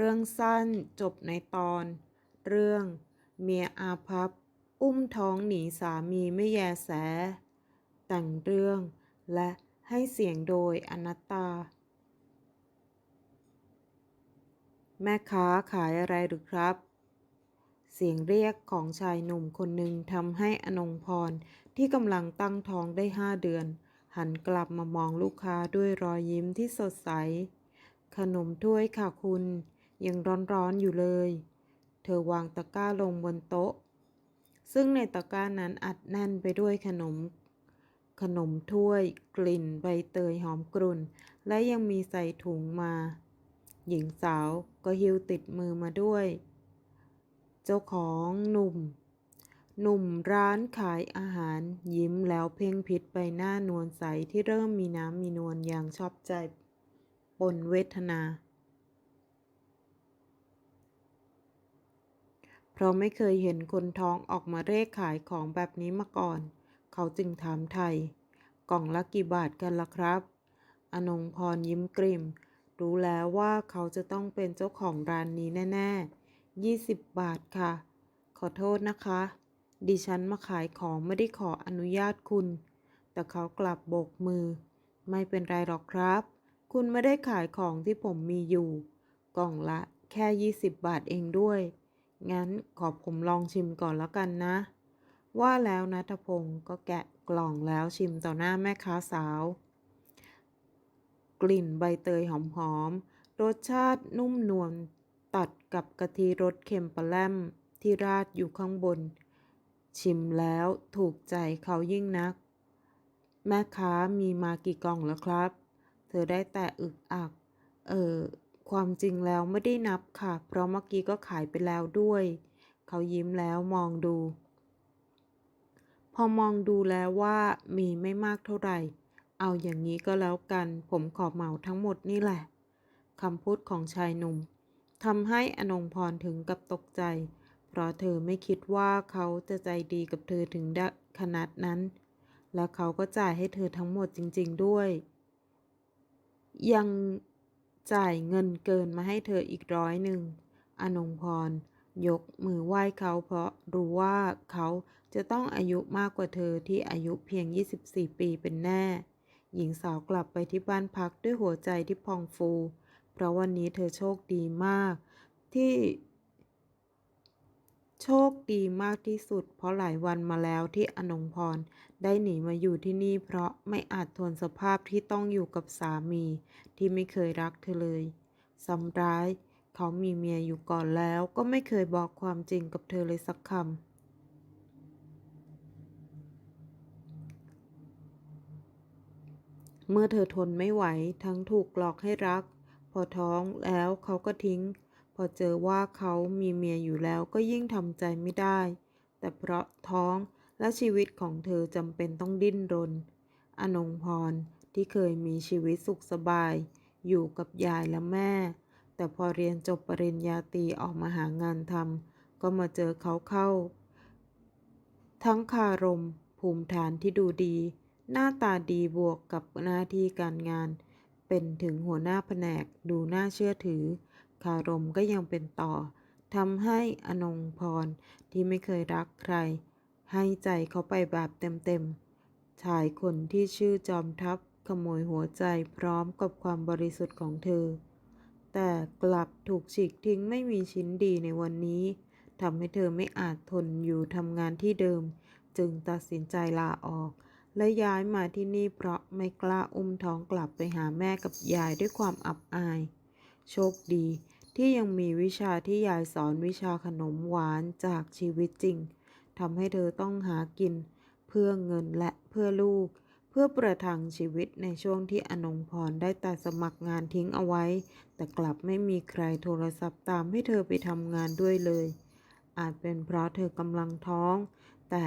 เรื่องสั้นจบในตอน เรื่อง เมียอาภัพอุ้มท้องหนีสามีไม่แยแส แต่งเรื่องและให้เสียงโดยอนัตตา แม่ค้าขายอะไรหรือครับ เสียงเรียกของชายหนุ่มคนหนึ่งทำให้อนงพรที่กำลังตั้งท้องได้ห้าเดือน หันกลับมามองลูกค้าด้วยรอยยิ้มที่สดใส ขนมถ้วยค่ะคุณ ยังร้อนๆอยู่เลย เธอวางตะกร้าลงบนโต๊ะ ซึ่งในตะกร้านั้นอัดแน่นไปด้วยขนม ขนมถ้วย กลิ่นใบเตยหอมกรุ่น และยังมีใส่ถุงมา หญิงสาวก็หิ้วติดมือมาด้วย เจ้าของหนุ่ม หนุ่มร้านขายอาหารยิ้มแล้วเพ่งพิษใบหน้านวลใสที่เริ่มมีน้ำมีนวลอย่างชอบใจปนเวทนา เพราะไม่เคยเห็นคนท้องออกมาเร่ขายของแบบนี้มาก่อน เขาจึงถามไทย กล่องละกี่บาทกันล่ะครับ อนงพรยิ้มกริ่ม รู้แล้วว่าเขาจะต้องเป็นเจ้าของร้านนี้แน่ๆยี่สิบบาทค่ะ ขอโทษนะคะ ดิฉันมาขายของไม่ได้ขออนุญาตคุณ แต่เขากลับโบกมือ ไม่เป็นไรหรอกครับ คุณไม่ได้ขายของที่ผมมีอยู่ กล่องละแค่ 20 บาทเองด้วย งั้นขอผมลองชิมก่อนแล้วกันนะ ว่าแล้วนัทพงศ์ก็แกะกล่องแล้วชิมต่อหน้าแม่ค้าสาว กลิ่นใบเตยหอมๆ รสชาตินุ่มนวลตัดกับกะทิรสเค็มปลาแลมที่ราดอยู่ข้างบน ชิมแล้วถูกใจเขายิ่งนัก แม่ค้ามีมากี่กล่องแล้วครับ เธอได้แต่อึกอัก เออ ความจริงแล้วไม่ได้นับค่ะ เพราะเมื่อกี้ก็ขายไปแล้วด้วย เขายิ้มแล้วมองดู พอมองดูแล้วว่ามีไม่มากเท่าไหร่ เอาอย่างนี้ก็แล้วกัน ผมขอเหมาทั้งหมดนี่แหละคำพูดของชายหนุ่มทำให้อนงพรถึงกับตกใจ เพราะเธอไม่คิดว่าเขาจะใจดีกับเธอถึงขนาดนั้น แล้วเขาก็จ่ายให้เธอทั้งหมดจริง ๆด้วย ยัง จ่ายเงินเกินมาให้เธออีกร้อยหนึ่ง อนงพร ยกมือไหว้เขาเพราะรู้ว่าเขาจะต้องอายุมากกว่าเธอที่อายุเพียง 24 ปีเป็นแน่ หญิงสาวกลับไปที่บ้านพักด้วยหัวใจที่พองฟู เพราะวันนี้เธอโชคดีมาก ที่ โชคดีมากที่สุด เพราะหลายวันมาแล้วที่อนงพร ได้หนีมาอยู่ที่นี่เพราะไม่อาจทนสภาพที่ต้องอยู่กับสามีที่ไม่เคยรักเธอเลยซ้ำร้าย เขามีเมียอยู่ก่อนแล้วก็ไม่เคยบอกความจริงกับเธอเลยสักคำ เมื่อเธอทนไม่ไหวทั้งถูกหลอกให้รัก พอท้องแล้วเขาก็ทิ้ง พอเจอว่าเขามีเมียอยู่แล้วก็ยิ่งทำใจไม่ได้ แต่เพราะท้อง และชีวิตของเธอจำเป็นต้องดิ้นรน อนงพรที่เคยมีชีวิตสุขสบาย อยู่กับยายและแม่ แต่พอเรียนจบปริญญาตรีออกมาหางานทำก็มาเจอเขาเข้า ทั้งคารม ภูมิฐานที่ดูดี หน้าตาดีบวกกับหน้าที่การงาน เป็นถึงหัวหน้าแผนกดูน่าเชื่อถือ คารมก็ยังเป็นต่อทำให้อนงพรที่ไม่เคยรักใคร ให้ใจเขาไปแบบเต็มๆ ชายคนที่ชื่อจอมทัพขโมยหัวใจพร้อมกับความบริสุทธิ์ของเธอ แต่กลับถูกฉีกทิ้งไม่มีชิ้นดีในวันนี้ทำให้เธอไม่อาจทนอยู่ทำงานที่เดิม จึงตัดสินใจลาออก และย้ายมาที่นี่เพราะไม่กล้าอุ้มท้องกลับไปหาแม่กับยายด้วยความอับอาย โชคดีที่ยังมีวิชาที่ยายสอนวิชาขนมหวานจากชีวิตจริง ทำให้เธอต้องหากิน เพื่อเงินและเพื่อลูก เพื่อประทังชีวิตในช่วงที่อนงพรได้แต่สมัครงานทิ้งเอาไว้ แต่กลับไม่มีใครโทรศัพท์ตามให้เธอไปทำงานด้วยเลย อาจเป็นเพราะเธอกำลังท้อง แต่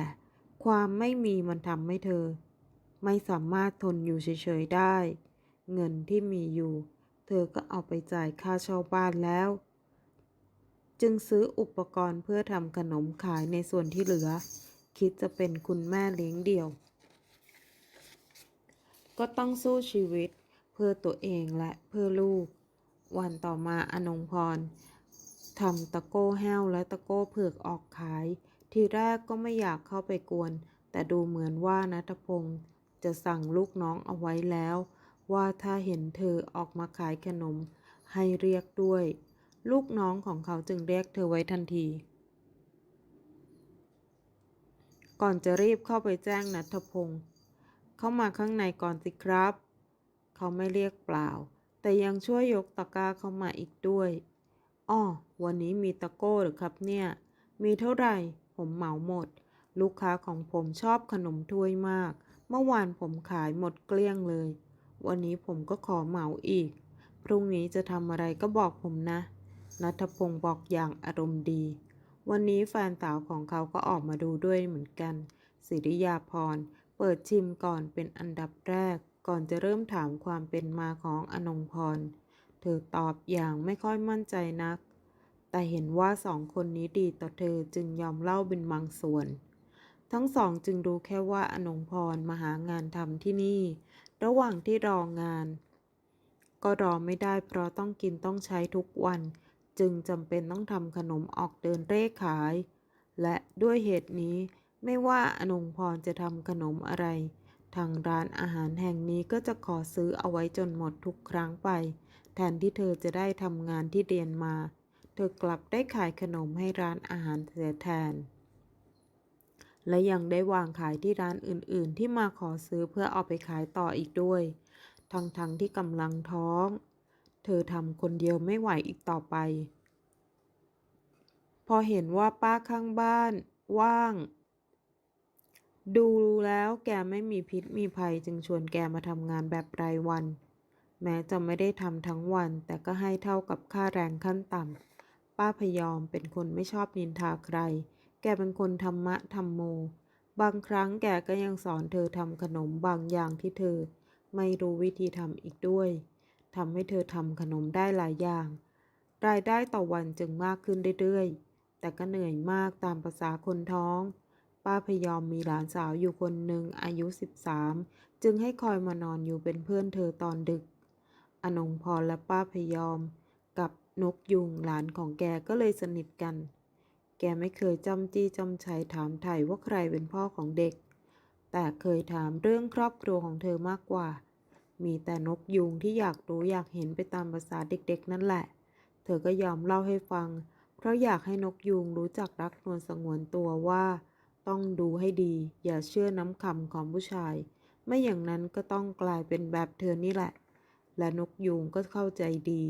ความไม่มีมันทำให้เธอ ไม่สามารถทนอยู่เฉยๆได้ เงินที่มีอยู่ เธอก็เอาไปจ่ายค่าเช่าบ้านแล้ว จึงซื้ออุปกรณ์เพื่อทำขนมขายในส่วนที่เหลือ คิดจะเป็นคุณแม่เลี้ยงเดี่ยว ก็ต้องสู้ชีวิตเพื่อตัวเองและเพื่อลูก วันต่อมาอนงพรทำตะโก้แห้วและตะโก้เผือกออกขาย ทีแรกก็ไม่อยากเข้าไปกวน แต่ดูเหมือนว่านัทพงศ์จะสั่งลูกน้องเอาไว้แล้ว ว่าถ้าเห็นเธอออกมาขายขนมให้เรียกด้วย ลูกน้องของเขาจึงเรียกเธอไว้ทันที ก่อนจะรีบเข้าไปแจ้งนัทพงศ์เข้ามาข้างในก่อนสิครับ เขาไม่เรียกเปล่า แต่ยังช่วยยกตะกร้าเข้ามาอีกด้วยอ้อวันนี้มีตะโก้หรือครับเนี่ย มีเท่าไหร่ ผมเหมาหมด ลูกค้าของผมชอบขนมถ้วยมาก เมื่อวานผมขายหมดเกลี้ยงเลย วันนี้ผมก็ขอเหมาอีก พรุ่งนี้จะทำอะไรก็บอกผมนะ นัทพงศ์บอกอย่างอารมณ์ดี วันนี้แฟนสาวของเขาก็ออกมาดูด้วยเหมือนกัน สิริยาพร เปิดชิมก่อนเป็นอันดับแรก ก่อนจะเริ่มถามความเป็นมาของอนงพร เธอตอบอย่างไม่ค่อยมั่นใจนัก แต่เห็นว่าสองคนนี้ดีต่อเธอจึงยอมเล่าเป็นบางส่วน ทั้งสองจึงรู้แค่ว่าอนงพรมาหางานทำที่นี่ ระหว่างที่รองานก็รอไม่ได้เพราะต้องกินต้องใช้ทุกวัน จึงจำเป็นต้องทำขนมออกเดินเร่ขาย และด้วยเหตุนี้ไม่ว่าอนงพรจะทำขนมอะไร ทางร้านอาหารแห่งนี้ก็จะขอซื้อเอาไว้จนหมดทุกครั้งไป แทนที่เธอจะได้ทำงานที่เรียนมา เธอกลับได้ขายขนมให้ร้านอาหารเสียแทน และยังได้วางขายที่ร้านอื่นๆ ที่มาขอซื้อเพื่อเอาไปขายต่ออีกด้วย ทั้งๆทที่กำลังท้อง เธอทำคนเดียวไม่ไหวอีกต่อไป พอเห็นว่าป้าข้างบ้านว่าง ดูแล้วแกไม่มีพิษมีภัยจึงชวนแกมาทำงานแบบรายวัน แม้จะไม่ได้ทำทั้งวัน แต่ก็ให้เท่ากับค่าแรงขั้นต่ำป้าพยอมเป็นคนไม่ชอบนินทาใคร แกเป็นคนธรรมะธรรมโม บางครั้งแกก็ยังสอนเธอทำขนมบางอย่างที่เธอ ไม่รู้วิธีทำอีกด้วย ทำให้เธอทำขนมได้หลายอย่าง รายได้ต่อวันจึงมากขึ้นเรื่อยๆ แต่ก็เหนื่อยมากตามภาษาคนท้อง ป้าพยอมมีหลานสาวอยู่คนหนึ่งอายุ 13 จึงให้คอยมานอนอยู่เป็นเพื่อนเธอตอนดึก อนงพรและป้าพยอม กับนกยุงหลานของแกก็เลยสนิทกัน แกไม่เคยจำจี้จำชัยถามไถ่ว่าใครเป็นพ่อของเด็ก แต่เคยถามเรื่องครอบครัวของเธอมากกว่า มีแต่นกยุงที่อยากรู้อยากเห็นไปตามภาษาเด็กๆ นั่นแหละ เธอก็ยอมเล่าให้ฟัง เพราะอยากให้นกยุงรู้จักรักนวลสงวนตัวว่า ต้องดูให้ดี อย่าเชื่อน้ำคำของผู้ชาย ไม่อย่างนั้นก็ต้องกลายเป็นแบบเธอนี่แหละ และนกยูงก็เข้าใจดี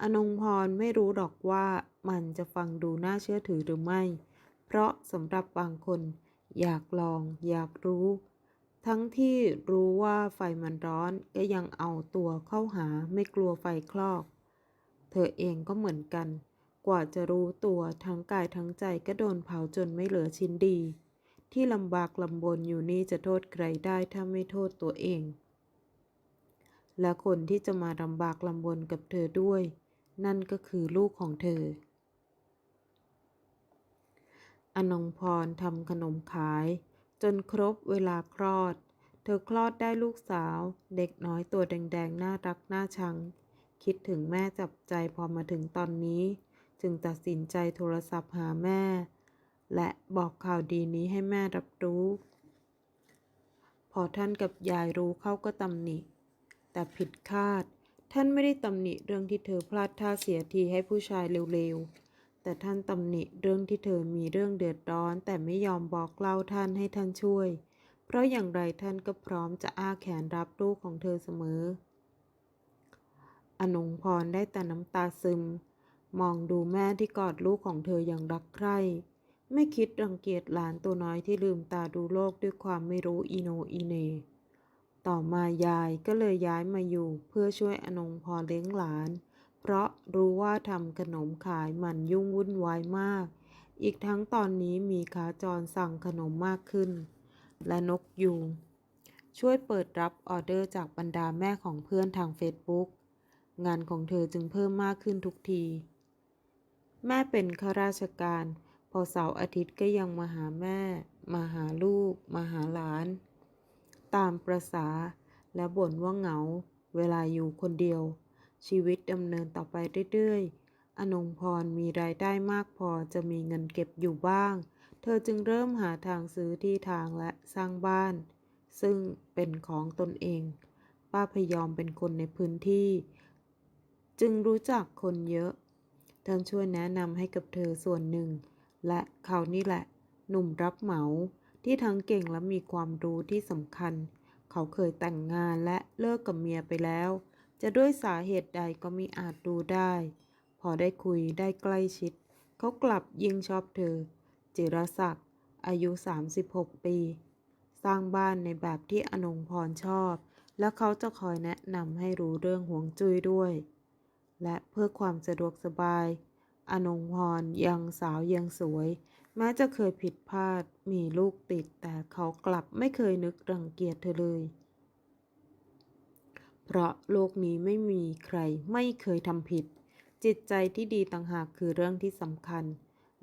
อนงพรไม่รู้หรอกว่ามันจะฟังดูน่าเชื่อถือหรือไม่ เพราะสำหรับบางคน อยากลอง อยากรู้ ทั้งที่รู้ว่าไฟมันร้อนก็ยังเอาตัวเข้าหาไม่กลัวไฟคลอก เธอเองก็เหมือนกัน กว่าจะรู้ตัวทั้งกายทั้งใจก็โดนเผาจนไม่เหลือชิ้นดี ที่ลำบากลำบนอยู่นี่จะโทษใครได้ถ้าไม่โทษตัวเอง และคนที่จะมาลำบากลำบนกับเธอด้วย นั่นก็คือลูกของเธอ อนงพรทำขนมขาย จนครบเวลาคลอด เธอคลอดได้ลูกสาว เด็กน้อยตัวแดงๆ น่ารักน่าชัง คิดถึงแม่จับใจพอมาถึงตอนนี้ จึงตัดสินใจโทรศัพท์หาแม่ และบอกข่าวดีนี้ให้แม่รับรู้ พอท่านกับยายรู้เขาก็ตำหนิ แต่ผิดคาด ท่านไม่ได้ตำหนิเรื่องที่เธอพลาดท่าเสียทีให้ผู้ชายเร็วๆ แต่ท่านตำหนิเรื่องที่เธอมีเรื่องเดือดร้อน แต่ไม่ยอมบอกเล่าท่านให้ท่านช่วย เพราะอย่างไรท่านก็พร้อมจะอ้าแขนรับลูกของเธอเสมอ อนงพรได้แต่น้ำตาซึม มองดูแม่ที่กอดลูกของเธออย่างรักใคร่ ไม่คิดรังเกียจหลานตัวน้อยที่ลืมตาดูโลกด้วยความไม่รู้อีโนอีเน ต่อมายายก็เลยย้ายมาอยู่เพื่อช่วยอนงพรเลี้ยงหลาน เพราะรู้ว่าทำขนมขายมันยุ่งวุ่นวายมาก อีกทั้งตอนนี้มีขาจรสั่งขนมมากขึ้น และนกยูงช่วยเปิดรับออเดอร์จากบรรดาแม่ของเพื่อนทางเฟซบุ๊กงานของเธอจึงเพิ่มมากขึ้นทุกที แม่เป็นข้าราชการ พอเสาร์อาทิตย์ก็ยังมาหาแม่ มาหาลูก มาหาหลาน ตามประษาและบ่นว่าเหงา เวลาอยู่คนเดียว ชีวิตดำเนินต่อไปเรื่อยๆ อนงพรมีรายได้มากพอจะมีเงินเก็บอยู่บ้าง เธอจึงเริ่มหาทางซื้อที่ทางและสร้างบ้าน ซึ่งเป็นของตนเอง ป้าพยอมเป็นคนในพื้นที่ จึงรู้จักคนเยอะ ท่านช่วยแนะนำให้กับเธอส่วนหนึ่ง และเขานี่แหละ หนุ่มรับเหมาที่ทั้งเก่งและมีความรู้ที่สำคัญ เขาเคยแต่งงานและเลิกกับเมียไปแล้ว จะด้วยสาเหตุใดก็มิอาจรู้ได้ พอได้คุยได้ใกล้ชิด เขากลับยิ่งชอบเธอ จิรศักดิ์อายุ 36 ปี สร้างบ้านในแบบที่อนงพรชอบ และเขาจะคอยแนะนำให้รู้เรื่องห่วงจุ้ยด้วย และเพื่อความสะดวกสบายอนงพรยังสาวยังสวย แม้จะเคยผิดพลาดมีลูกติดแต่เขากลับไม่เคยนึกรังเกียจเธอเลย เพราะโลกนี้ไม่มีใครไม่เคยทำผิด จิตใจที่ดีต่างหากคือเรื่องที่สำคัญ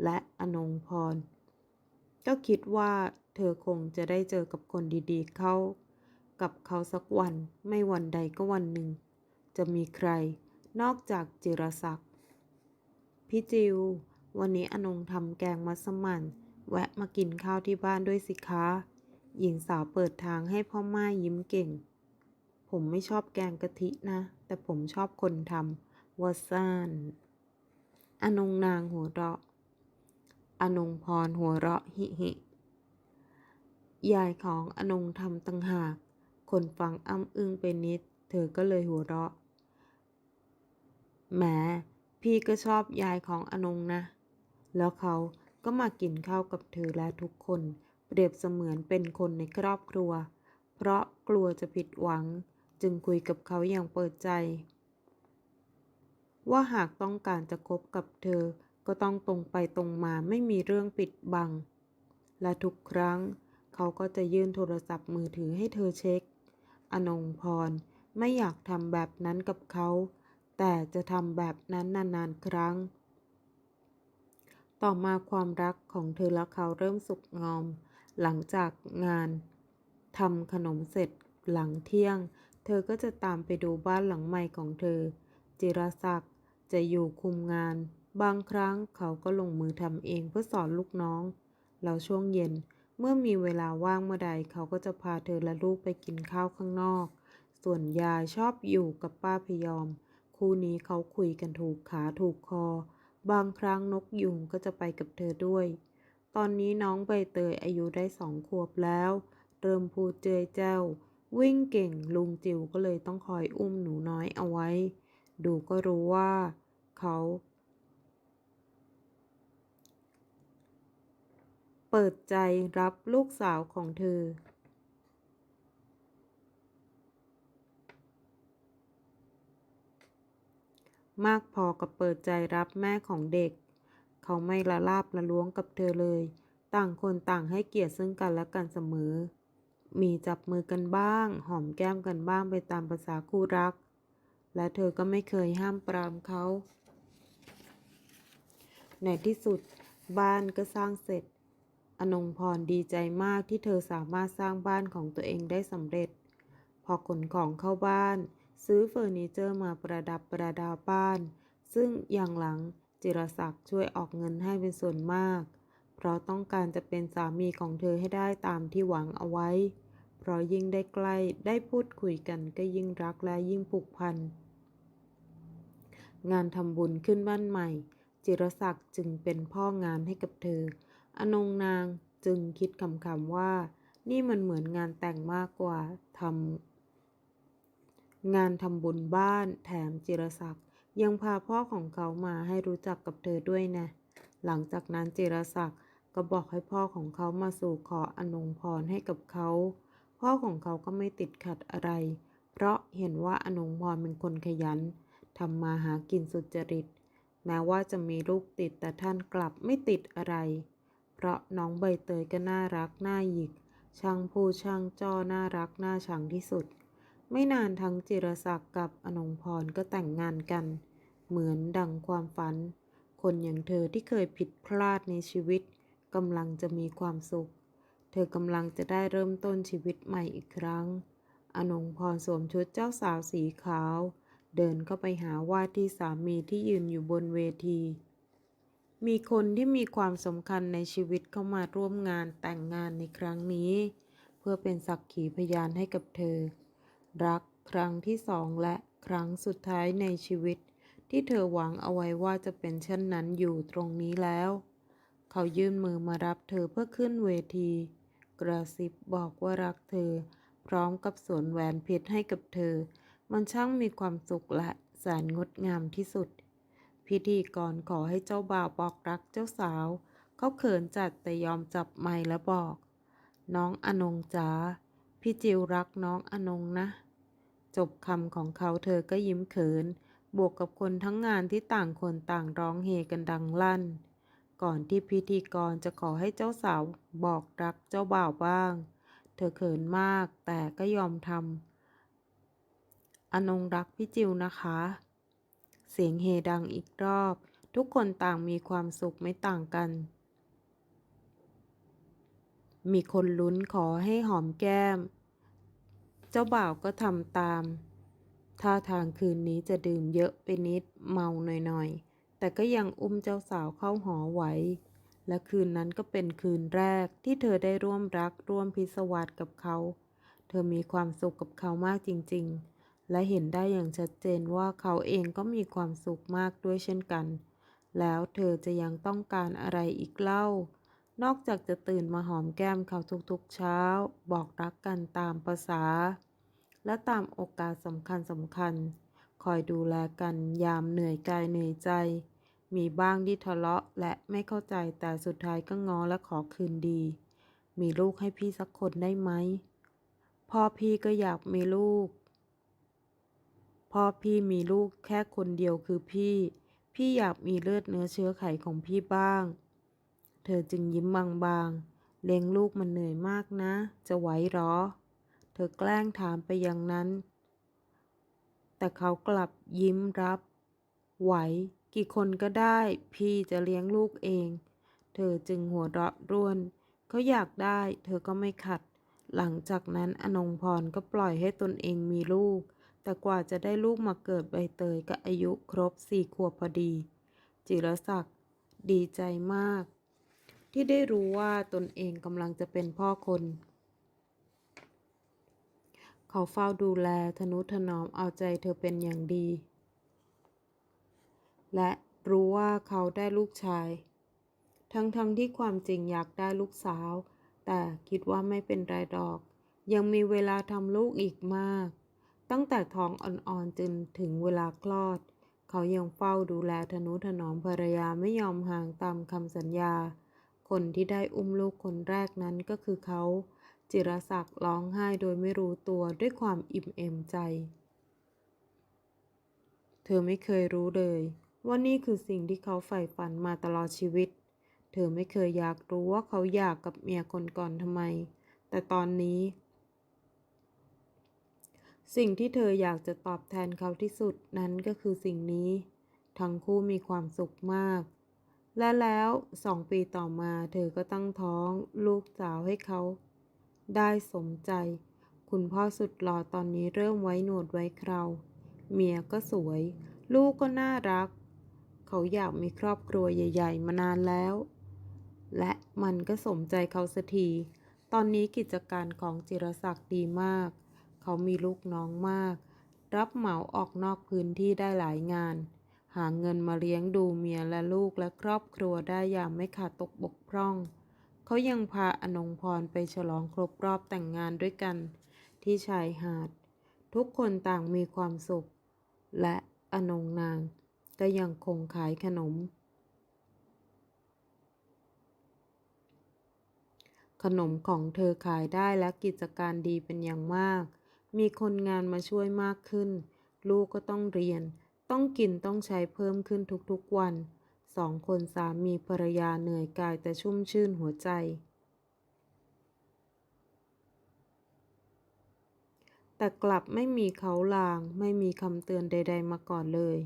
และอนงพร ก็คิดว่าเธอคงจะได้เจอกับคนดีๆ เข้า กับเขาสักวันไม่วันใดก็วันหนึ่ง จะมีใครนอกจากจิรศักดิ์พี่จิว วันนี้อนงทำแกงมัสมั่น แวะมากินข้าวที่บ้านด้วยสิคะ หญิงสาวเปิดทางให้พ่อม่ายยิ้มเก่ง ผมไม่ชอบแกงกะทินะ แต่ผมชอบคนทำวาซานอนงนางหัวเราะอนงพรหัวเราะฮิฮิยายของอนงทำตังหาก คนฟังอ้ำอึ้งไปนิด เธอก็เลยหัวเราะแหมพี่ก็ชอบยายของอนงนะ แล้วเขาก็มากินข้าวกับเธอและทุกคน เปรียบเสมือนเป็นคนในครอบครัว เพราะกลัวจะผิดหวัง จึงคุยกับเขาอย่างเปิดใจ ว่าหากต้องการจะคบกับเธอ ก็ต้องตรงไปตรงมาไม่มีเรื่องปิดบัง และทุกครั้ง เขาก็จะยื่นโทรศัพท์มือถือให้เธอเช็ค อนงพรไม่อยากทำแบบนั้นกับเขา แต่จะทำแบบนั้นนานๆครั้ง ต่อมาความรักของเธอและเขาเริ่มสุกงอม หลังจากงานทำขนมเสร็จหลังเที่ยง เธอก็จะตามไปดูบ้านหลังใหม่ของเธอ จิรศักดิ์จะอยู่คุมงาน บางครั้งเขาก็ลงมือทำเองเพื่อสอนลูกน้อง แล้วช่วงเย็นเมื่อมีเวลาว่างเมื่อใดเขาก็จะพาเธอและลูกไปกินข้าวข้างนอก ส่วนยายชอบอยู่กับป้าพยอม คู่นี้เขาคุยกันถูกขาถูกคอ บางครั้งนกยุงก็จะไปกับเธอด้วย ตอนนี้น้องใบเตยอายุได้สองขวบแล้ว เริ่มพูดเจยแจ้ว วิ่งเก่งลุงจิวก็เลยต้องคอยอุ้มหนูน้อยเอาไว้ ดูก็รู้ว่าเขา เปิดใจรับลูกสาวของเธอ มากพอกับเปิดใจรับแม่ของเด็ก เขาไม่ละลาบละล้วงกับเธอเลย ต่างคนต่างให้เกียรติซึ่งกันและกันเสมอ มีจับมือกันบ้าง หอมแก้มกันบ้างไปตามภาษาคู่รัก และเธอก็ไม่เคยห้ามปรามเขา ในที่สุดบ้านก็สร้างเสร็จ อนงพรดีใจมากที่เธอสามารถสร้างบ้านของตัวเองได้สำเร็จ พอขนของเข้าบ้าน ซื้อเฟอร์นิเจอร์มาประดับประดาบ้าน ซึ่งอย่างหลังจิรศักดิ์ช่วยออกเงินให้เป็นส่วนมาก เพราะต้องการจะเป็นสามีของเธอให้ได้ตามที่หวังเอาไว้ เพราะยิ่งได้ใกล้ได้พูดคุยกันก็ยิ่งรักและยิ่งผูกพัน งานทำบุญขึ้นบ้านใหม่ จิรศักดิ์จึงเป็นพ่องานให้กับเธอ อนงนางจึงคิดคำๆว่า นี่มันเหมือนงานแต่งมากกว่าทำงานทำบุญบ้านแถมจิรศักดิ์ยังพาพ่อของเขามาให้รู้จักกับเธอด้วยนะ หลังจากนั้นจิรศักดิ์ก็บอกให้พ่อของเขามาสู่ขออนงพรให้กับเขา พ่อของเขาก็ไม่ติดขัดอะไร เพราะเห็นว่าอนงพรเป็นคนขยันทำมาหากินสุจริต แม้ว่าจะมีลูกติดแต่ท่านกลับไม่ติดอะไร เพราะน้องใบเตยก็น่ารักน่าหยิก ช่างพูดช่างจ้อน่ารักน่าชังที่สุด ไม่นานทั้งจิรศักดิ์กับอนงพรก็แต่งงานกัน เหมือนดังความฝัน คนอย่างเธอที่เคยผิดพลาดในชีวิตกำลังจะมีความสุข เธอกำลังจะได้เริ่มต้นชีวิตใหม่อีกครั้ง อนงพรสวมชุดเจ้าสาวสีขาว เดินเข้าไปหาว่าที่สามีที่ยืนอยู่บนเวที มีคนที่มีความสำคัญในชีวิตเข้ามาร่วมงานแต่งงานในครั้งนี้ เพื่อเป็นสักขีพยานให้กับเธอ รักครั้งที่สองและครั้งสุดท้ายในชีวิต ที่เธอหวังเอาไว้ว่าจะเป็นเช่นนั้นอยู่ตรงนี้แล้ว เขายื่นมือมารับเธอเพื่อขึ้นเวที กระซิบบอกว่ารักเธอ พร้อมกับสวมแหวนเพชรให้กับเธอ มันช่างมีความสุขและแสนงดงามที่สุด พิธีกรขอให้เจ้าบ่าวบอกรักเจ้าสาว เขาเขินจัดแต่ยอมจับไมค์แล้วบอก น้องอนงจ๋าพี่จิวรักน้องอนงนะ จบคำของเขาเธอก็ยิ้มเขิน บวกกับคนทั้งงานที่ต่างคนต่างร้องเฮกันดังลั่น ก่อนที่พิธีกรจะขอให้เจ้าสาวบอกรักเจ้าบ่าวบ้าง เธอเขินมากแต่ก็ยอมทำอนงรักพี่จิวนะคะ เสียงเฮดังอีกรอบ ทุกคนต่างมีความสุขไม่ต่างกัน มีคนลุ้นขอให้หอมแก้ม เจ้าบ่าวก็ทำตามท่าทางคืนนี้จะดื่มเยอะไปนิดเมาหน่อยๆ แต่ก็ยังอุ้มเจ้าสาวเข้าหอไหวและคืนนั้นก็เป็นคืนแรกที่เธอได้ร่วมรักร่วมพิศวาสกับเขา เธอมีความสุขกับเขามากจริง ๆ และเห็นได้อย่างชัดเจนว่าเขาเองก็มีความสุขมากด้วยเช่นกัน แล้วเธอจะยังต้องการอะไรอีกเล่า นอกจากจะตื่นมาหอมแก้มเขาทุกๆเช้า บอกรักกันตามประษา และตามโอกาสสำคัญสำคัญคอยดูแลกันยามเหนื่อยกายเหนื่อยใจ มีบ้างที่ทะเลาะและไม่เข้าใจแต่สุดท้ายก็ง้อและขอคืนดี มีลูกให้พี่สักคนได้ไหม พ่อพี่ก็อยากมีลูก พ่อพี่มีลูกแค่คนเดียวคือพี่ พี่อยากมีเลือดเนื้อเชื้อไขของพี่บ้าง เธอจึงยิ้มบางๆ เลี้ยงลูกมันเหนื่อยมากนะ จะไหวหรอ เธอแกล้งถามไปอย่างนั้น แต่เขากลับยิ้มรับ ไหว กี่คนก็ได้ พี่จะเลี้ยงลูกเอง เธอจึงหัวเราะร่วน เขาอยากได้ เธอก็ไม่ขัด หลังจากนั้นอนงพรก็ปล่อยให้ตนเองมีลูก แต่กว่าจะได้ลูกมาเกิดใบเตยก็อายุครบสี่ขวบพอดี จิรศักดิ์ดีใจมาก ที่ได้รู้ว่าตนเองกำลังจะเป็นพ่อคน เขาเฝ้าดูแลทนุถนอมเอาใจเธอเป็นอย่างดี และรู้ว่าเขาได้ลูกชาย ทั้งๆทที่ความจริงอยากได้ลูกสาว แต่คิดว่าไม่เป็นไรดอก ยังมีเวลาทำลูกอีกมาก ตั้งแต่ท้องอ่อนๆจนถึงเวลาคลอด เขายังเฝ้าดูแลทนุถนอมภรรยาไม่ยอมห่างตามคำสัญญา คนที่ได้อุ้มลูกคนแรกนั้นก็คือเขา จิรศักดิ์ร้องไห้โดยไม่รู้ตัวด้วยความอิ่มเอมใจ เธอไม่เคยรู้เลย ว่านี่คือสิ่งที่เขาใฝ่ฝันมาตลอดชีวิต เธอไม่เคยอยากรู้ว่าเขาอยากกับเมียคนก่อนทำไม แต่ตอนนี้ สิ่งที่เธออยากจะตอบแทนเขาที่สุดนั้นก็คือสิ่งนี้ ทั้งคู่มีความสุขมาก และแล้วสองปีต่อมาเธอก็ตั้งท้องลูกสาวให้เขา ได้สมใจ คุณพ่อสุดหล่อตอนนี้เริ่มไว้หนวดไว้เครา เมียก็สวย ลูกก็น่ารัก เขาอยากมีครอบครัวใหญ่ ๆ มานานแล้ว และมันก็สมใจเขาสักที ตอนนี้กิจการของจิรศักดิ์ดีมาก เขามีลูกน้องมาก รับเหมาออกนอกพื้นที่ได้หลายงาน หาเงินมาเลี้ยงดูเมียและลูกและครอบครัวได้อย่างไม่ขาดตกบกพร่อง เขายังพาอนงพรไปฉลองครบรอบแต่งงานด้วยกัน ที่ชายหาด ทุกคนต่างมีความสุข และอนงนาง ก็ยังคงขายขนม ขนมของเธอขายได้และกิจการดีเป็นอย่างมาก มีคนงานมาช่วยมากขึ้น ลูกก็ต้องเรียน ต้องกินต้องใช้เพิ่มขึ้นทุกๆวัน สองคนสามีภรรยาเหนื่อยกายแต่ชุ่มชื่นหัวใจแต่กลับไม่มีเขาลาง ไม่มีคำเตือนใด ๆ มาก่อนเลย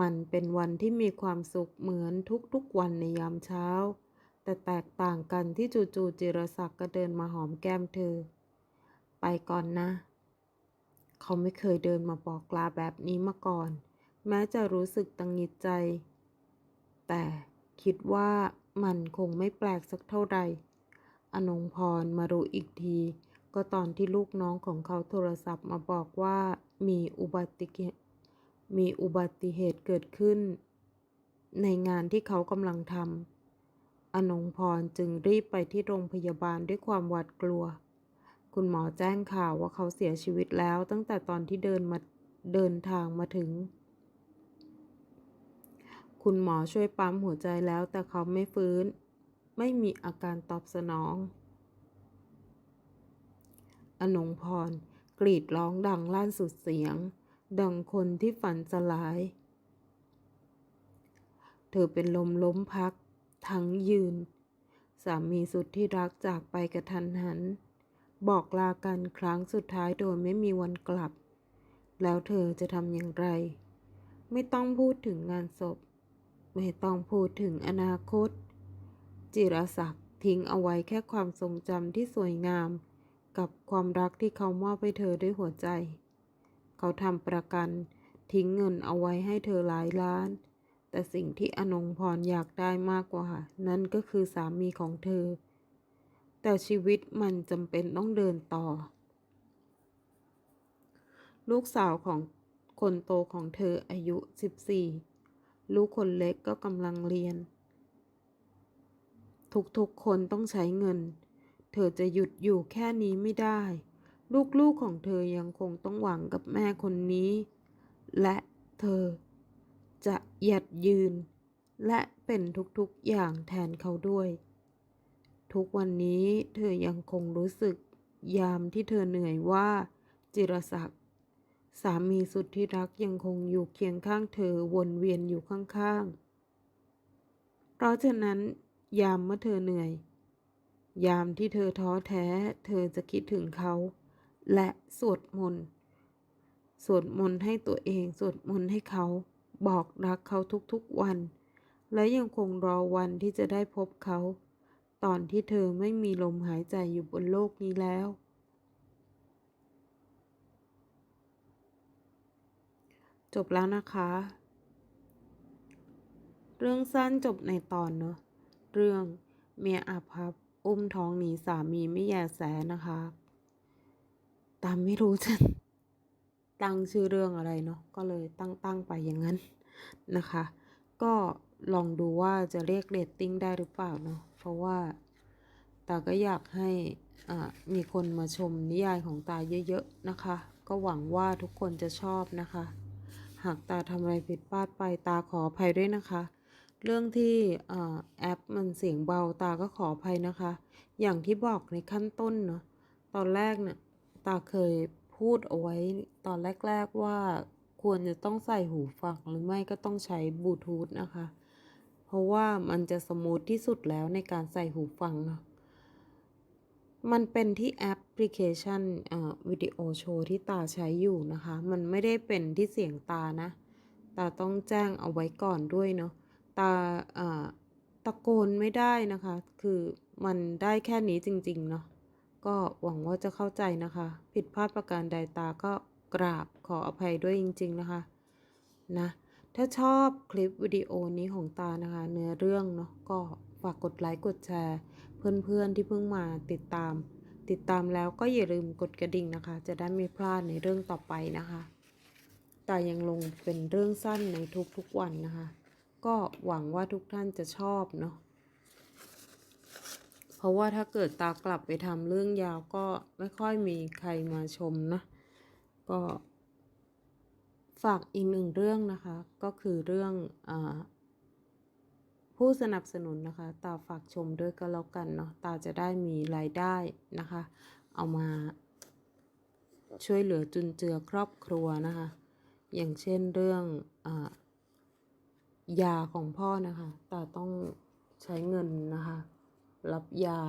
มันเป็นวันที่มีความสุขเหมือนทุกๆวันในยามเช้า แต่แตกต่างกันที่จู่ๆจิรศักดิ์ก็เดินมาหอมแก้มเธอ ไปก่อนนะ เขาไม่เคยเดินมาบอกลาแบบนี้มาก่อน แม้จะรู้สึกตังหงิดใจ แต่คิดว่ามันคงไม่แปลกสักเท่าใดอนงพรมารู้อีกที ก็ตอนที่ลูกน้องของเขาโทรศัพท์มาบอกว่ามีอุบัติเหตุ มีอุบัติเหตุเกิดขึ้น ในงานที่เขากำลังทำอนงพรจึงรีบไปที่โรงพยาบาลด้วยความหวาดกลัว คุณหมอแจ้งข่าวว่าเขาเสียชีวิตแล้วตั้งแต่ตอนที่เดินมาเดินทางมาถึง คุณหมอช่วยปั๊มหัวใจแล้วแต่เขาไม่ฟื้น ไม่มีอาการตอบสนองอนงพรกรีดร้องดังลั่นสุดเสียง ดังคนที่ฝันสลาย เธอเป็นลมล้มพัก ทั้งยืน สามีสุดที่รักจากไปกระทันหัน บอกลากันครั้งสุดท้ายโดยไม่มีวันกลับ แล้วเธอจะทำอย่างไร ไม่ต้องพูดถึงงานศพ ไม่ต้องพูดถึงอนาคต จิรศักดิ์ทิ้งเอาไว้แค่ความทรงจำที่สวยงาม กับความรักที่เขามอบให้เธอด้วยหัวใจ เขาทำประกัน ทิ้งเงินเอาไว้ให้เธอหลายล้าน แต่สิ่งที่อนงพรอยากได้มากกว่า นั่นก็คือสามีของเธอ แต่ชีวิตมันจำเป็นต้องเดินต่อ ลูกสาวของคนโตของเธออายุ 14 ลูกคนเล็กก็กำลังเรียน ทุกๆคนต้องใช้เงิน เธอจะหยุดอยู่แค่นี้ไม่ได้ ลูกๆของเธอยังคงต้องหวังกับแม่คนนี้ และเธอจะหยัดยืน และเป็นทุกๆอย่างแทนเขาด้วย ทุกวันนี้เธอยังคงรู้สึกยามที่เธอเหนื่อยว่าจิรศักดิ์สามีสุดที่รักยังคงอยู่เคียงข้างเธอวนเวียนอยู่ข้างๆ เพราะฉะนั้น ยามเมื่อเธอเหนื่อย ยามที่เธอท้อแท้ เธอจะคิดถึงเขา และสวดมนต์สวดมนต์ให้ตัวเอง สวดมนต์ให้เขา บอกรักเขาทุกๆวัน และยังคงรอวันที่จะได้พบเขา ตอนที่เธอไม่มีลมหายใจอยู่บนโลกนี้แล้ว จบแล้วนะคะ เรื่องสั้นจบในตอนเนอะเรื่องเมียอาภัพอุ้มท้องหนีสามีไม่แยแสนะคะ ตามไม่รู้จะตั้งชื่อเรื่องอะไรเนาะก็เลยตั้งตั้งไปอย่างนั้นนะคะ ก็ลองดูว่าจะเรียกเรตติ้งได้หรือเปล่าเนาะเพราะว่าตาก็อยากให้มีคนมาชมนิยายของตาเยอะๆนะคะ ก็หวังว่าทุกคนจะชอบนะคะ หากตาทำอะไรผิดพลาดไปตาขออภัยด้วยนะคะ เรื่องที่อแอปมันเสียงเบาตาก็ขออภัยนะคะ อย่างที่บอกในขั้นต้นเนาะตอนแรกเนี่ย ตาเคยพูดเอาไว้ตอนแรก ๆว่าควรจะต้องใส่หูฟังหรือไม่ก็ต้องใช้บลูทูธนะคะ เพราะว่ามันจะสมูทที่สุดแล้วในการใส่หูฟังเนาะมันเป็นที่แอปพลิเคชันวิดีโอโชว์ที่ตาใช้อยู่นะคะ มันไม่ได้เป็นที่เสียงตานะ ตาต้องแจ้งเอาไว้ก่อนด้วยเนาะ ตาอ่าตะโกนไม่ได้นะคะ คือมันได้แค่นี้จริง ๆ เนาะ ก็หวังว่าจะเข้าใจนะคะ ผิดพลาดประการใดตาก็กราบขออภัยด้วยจริง ๆ นะคะนะถ้าชอบคลิปวิดีโอนี้ของตานะคะ เนื้อเรื่องเนาะก็ฝากกดไลค์กดแชร์ เพื่อนๆที่เพิ่งมาติดตาม ติดตามแล้วก็อย่าลืมกดกระดิ่งนะคะ จะได้ไม่พลาดในเรื่องต่อไปนะคะตายังลงเป็นเรื่องสั้นในทุกๆวันนะคะ ก็หวังว่าทุกท่านจะชอบเนาะ ราะว่าถ้าเกิดตากลับไปทำเรื่องยาวก็ไม่ค่อยมีใครมาชมนะ ก็ฝากอีกหนึ่งเรื่องนะคะ ก็คือเรื่องอผู้สนับสนุนนะคะ ตาฝากชมด้วยก็แล้วกันเนาะตาจะได้มีรายได้นะคะ เอามาช่วยเหลือจุนเจือครอบครัวนะคะ อย่างเช่นเรื่องอยาของพ่อนะคะ ตาต้องใช้เงินนะคะ รับยา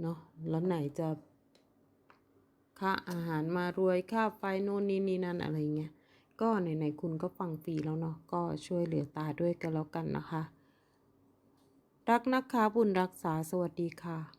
เนาะแล้วไหนจะค่าอาหารมารวยค่าไฟโน่นนี่นี่นั่นอะไรเงี้ยก็ไหนๆคุณก็ฟังฟรีแล้วเนาะก็ช่วยเหลือตาด้วยกันแล้วกันนะคะ รักนะคะบุญรักษาสวัสดีค่ะ